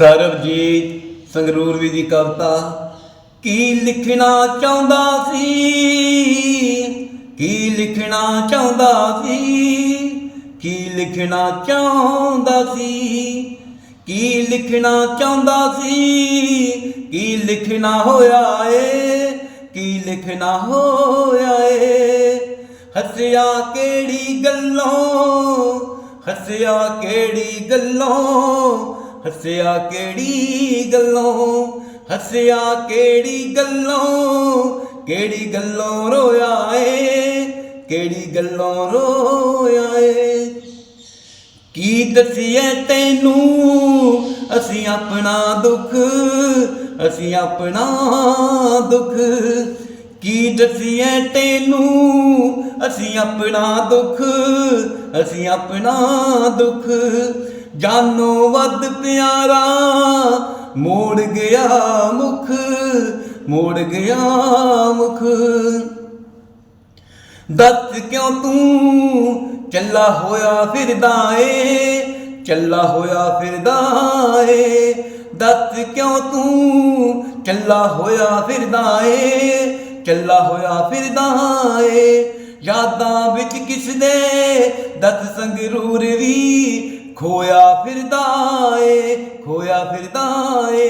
ਸਰਬਜੀਤ ਸੰਗਰੂਰ ਵੀ ਦੀ ਕਵਿਤਾ, ਕੀ ਲਿਖਣਾ ਚਾਹੁੰਦਾ ਸੀ? ਕੀ ਲਿਖਣਾ ਚਾਹੁੰਦਾ ਸੀ? ਕੀ ਲਿਖਣਾ ਚਾਹੁੰਦਾ ਸੀ? ਕੀ ਲਿਖਣਾ ਚਾਹੁੰਦਾ ਸੀ? ਕੀ ਲਿਖਣਾ ਹੋਇਆ ਏ? ਕੀ ਲਿਖਣਾ ਹੋਇਆ ਏ? ਹੱਸਿਆ ਕਿਹੜੀ ਗੱਲੋਂ? ਹੱਸਿਆ ਕਿਹੜੀ ਗੱਲੋਂ? ਹੱਸਿਆ ਕਿਹੜੀ ਗੱਲੋਂ? ਹੱਸਿਆ ਕਿਹੜੀ ਗੱਲੋਂ? ਕਿਹੜੀ ਗੱਲੋਂ ਰੋਇਆ ਏ? ਕਿਹੜੀ ਗੱਲੋਂ ਰੋਇਆ ਏ? ਕੀ ਦਸੀਏ ਤੈਨੂੰ? ਅਸੀਂ ਆਪਣਾ ਦੁੱਖ, ਅਸੀਂ ਆਪਣਾ ਦੁੱਖ। ਕੀ ਦਸੀਏ ਤੈਨੂੰ? ਅਸੀਂ ਆਪਣਾ ਦੁੱਖ, ਅਸੀਂ ਆਪਣਾ ਦੁੱਖ। ਜਾਨੋਂ ਵੱਧ ਪਿਆਰਾ। ਮੋੜ ਗਿਆ ਮੁਖ, ਮੋੜ ਗਿਆ ਮੁਖ। ਦੱਸ ਕਿਉਂ ਤੂੰ ਚੱਲਾ ਹੋਇਆ ਫਿਰਦਾ ਏ? ਚੱਲਾ ਹੋਇਆ ਫਿਰਦਾ ਏ। ਦੱਸ ਕਿਉਂ ਤੂੰ ਚੱਲਾ ਹੋਇਆ ਫਿਰਦਾ ਏ? ਚੱਲਾ ਹੋਇਆ ਫਿਰਦਾ ਏ। ਯਾਦਾਂ ਵਿੱਚ ਕਿਸ ਦੇ ਦੱਸ ਸੰਗਰੂਰ ਵੀ ਖੋਇਆ ਫਿਰਦਾ ਏ ਖੋਇਆ ਫਿਰਦਾ ਏ।